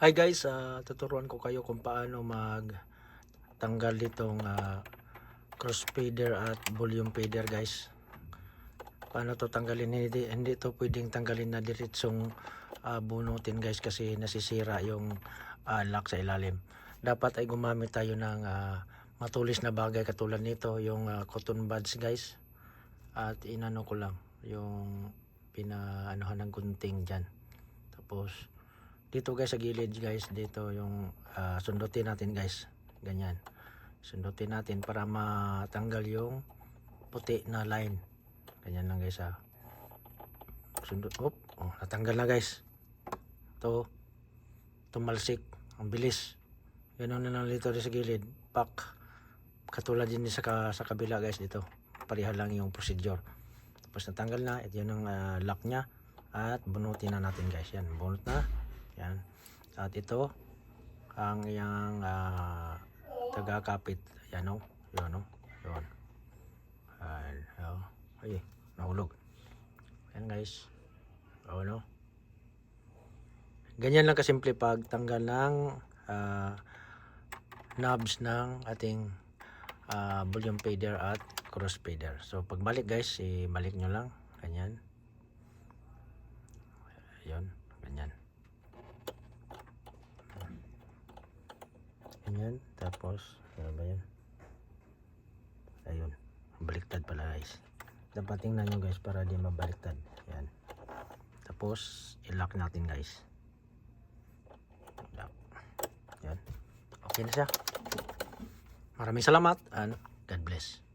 Hi guys, ah, tuturuan ko kayo kung paano mag tanggal ditong ah, cross fader at volume fader guys. Paano to tanggalin? Hindi, hindi to pwedeng tanggalin na diretsong ah, bunutin guys kasi nasisira yung ah, lock sa ilalim. Dapat ay gumamit tayo ng ah, matulis na bagay katulad nito, yung ah, cotton buds guys. At inano ko lang yung pinaanohan ng gunting dyan. Tapos dito guys sa gilid guys dito yung ah, sundutin natin guys. Ganyan. Sundutin natin para matanggal yung puti na line. Ganyan lang guys ha sundot op oh, natanggal na guys. To tumalsik. Ang bilis. Ganun na lang dito sa gilid. Pak. Katulad din sa, ka, sa kabila guys dito. Pareha lang yung procedure. Tapos natanggal na ito yun ang ah, lock nya at bunutin na natin guys. Yan bunot na yan. At ito ang iyang ah, taga-kapit. Yan o. Yan o. Yan. Ay, oh. Ay, nahulog. Yan guys. O no. Ganyan lang kasimple pag tanggal ng ah, knobs ng ating ah, volume fader at cross fader. So pagbalik guys, ibalik nyo lang. Ganyan. Ayun. Ganyan. Ganyan. Tapos, ano ba yan? Ayun. Baliktad pala guys. Dapat tingnan nyo guys para di mabaliktad. Yan. Tapos, i-lock natin guys. Yan. Okay na siya. Maraming salamat and God bless.